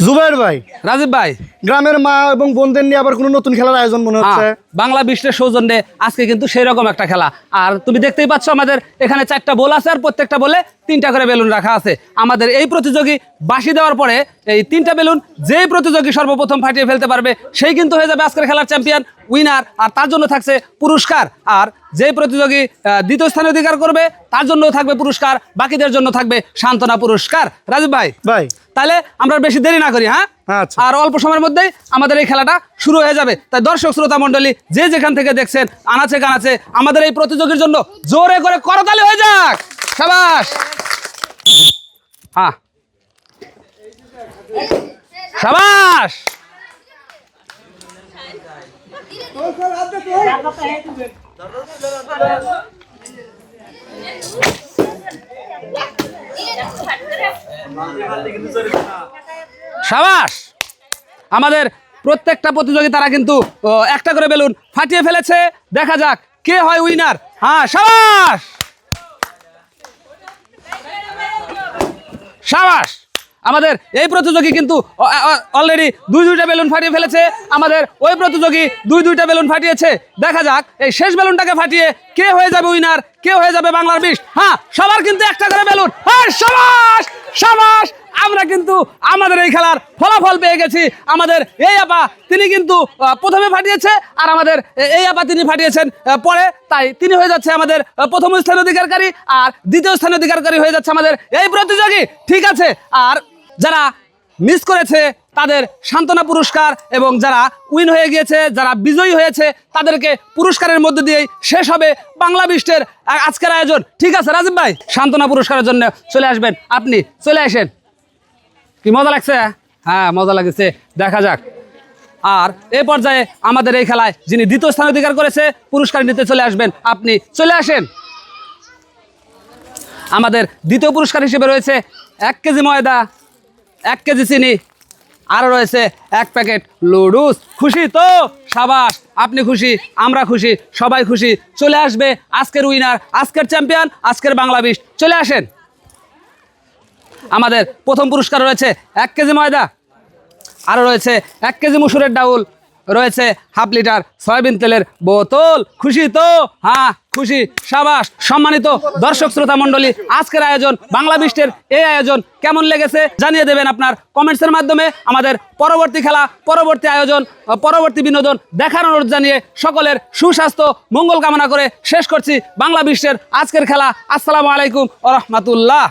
জুবাইর ভাই। রাজীব ভাই। গ্রামের মা এবং বোনদের নিয়ে আবার কোনো নতুন খেলার আয়োজন মনে হচ্ছে? হ্যাঁ, বাংলা বিশ্বের সৌজন্যে আজকে কিন্তু সেই রকম একটা খেলা। আর তুমি দেখতেই পাচ্ছ আমাদের এখানে চারটা বল আছে আর প্রত্যেকটা বলে তিনটা করে বেলুন রাখা আছে। আমাদের এই প্রতিযোগী বাসি দেওয়ার পরে এই তিনটা বেলুন যেই প্রতিযোগী সর্বপ্রথম ফাটিয়ে ফেলতে পারবে সেই কিন্তু হয়ে যাবে আজকের খেলার চ্যাম্পিয়ন উইনার আর তার জন্য থাকছে পুরস্কার। আর যেই প্রতিযোগী দ্বিতীয় স্থানে অধিকার করবে তার জন্যও থাকবে পুরস্কার বাকিদের জন্য থাকবে সান্ত্বনা পুরস্কার। রাজীব ভাই ভাই। তাহলে আমরা বেশি দেরি না করি হ্যাঁ আচ্ছা। আর অল্প সময়ের মধ্যেই আমাদের এই খেলাটা শুরু হয়ে যাবে। তাই দর্শক, শ্রোতা মণ্ডলী, যে যেখান থেকে দেখছেন, আনাচে কানাচে, আমাদের এই প্রতিযোগীর জন্য জোরে করে করতালি হয়ে যাক। সাবাস! হ্যাঁ। সাবাস! সাবাস! আমাদের প্রত্যেকটা প্রতিযোগী তারা কিন্তু একটা করে বেলুন ফাটিয়ে ফেলেছে। দেখা যাক কে হয় উইনার হ্যাঁ সাবাস! সাবাস! আমাদের এই প্রতিযোগী কিন্তু অলরেডি দুই দুইটা বেলুন ফাটিয়ে ফেলেছে। আমাদের ওই প্রতিযোগী দুই দুইটা বেলুন ফাটিয়েছে। দেখা যাক এই শেষ বেলুনটাকে ফাটিয়ে কে হয়ে যাবে উইনার কে হয়ে যাবে বাংলার বিষ হ্যাঁ সবার কিন্তু একটা করে বেলুন। হ্যাঁ সাবাস! সাবাস! আমরা কিন্তু আমাদের এই খেলার ফলাফল পেয়ে গেছি। আমাদের এই আপা, তিনি কিন্তু প্রথমে ফাটিয়েছে আর আমাদের এই আপা তিনি ফাটিয়েছেন পরে। তাই তিনি হয়ে যাচ্ছে আমাদের প্রথম স্থান অধিকারকারী আর দ্বিতীয় স্থান অধিকারকারী হয়ে যাচ্ছে আমাদের এই প্রতিযোগী। ঠিক আছে, আর যারা মিস করেছে তাদের সান্ত্বনা পুরস্কার এবং যারা উইন হয়ে গিয়েছে, যারা বিজয়ী হয়েছে, তাদেরকে পুরস্কারের মধ্যে দিয়েই শেষ হবে বাংলা বিষ্টের আজকের আয়োজন। ঠিক আছে, রাজীব ভাই, সান্ত্বনা পুরস্কারের জন্য চলে আসবেন। আপনি চলে আসেন। কি মজা লাগছে? হ্যাঁ মজা লাগছে। দেখা যাক। আর এই পর্যায়ে আমাদের এই খেলায় যিনি দ্বিতীয় স্থান অধিকার করেছে, পুরস্কার নিতে চলে আসবেন। আপনি চলে আসেন। আমাদের দ্বিতীয় পুরস্কার হিসেবে রয়েছে এক কেজি ময়দা, এক কেজি চিনি, আরও রয়েছে এক প্যাকেট লুডুস। খুশি তো? সাবাস, আপনি খুশি, আমরা খুশি, সবাই খুশি। চলে আসবে আজকের উইনার আজকের চ্যাম্পিয়ন আজকের বাংলাদেশ। চলে আসেন। আমাদের প্রথম পুরস্কার রয়েছে এক কেজি ময়দা আরও রয়েছে এক কেজি মুসুরের ডাউল, রয়েছে হাফ লিটার সয়াবিন তেলের বোতল। খুশি তো? হ্যাঁ খুশি। সাবাস, সম্মানিত দর্শক শ্রোতা মণ্ডলী, আজকের আয়োজন বাংলা বিষ্টের এই আয়োজন কেমন লেগেছে জানিয়ে দেবেন আপনার কমেন্টসের মাধ্যমে। আমাদের পরবর্তী খেলা, পরবর্তী আয়োজন, পরবর্তী বিনোদন দেখার অনুরোধ জানিয়ে সকলের সুস্বাস্থ্য, মঙ্গল কামনা করে শেষ করছি বাংলা বিশ্বের আজকের খেলা। আসসালামু আলাইকুম রহমতুল্লাহ।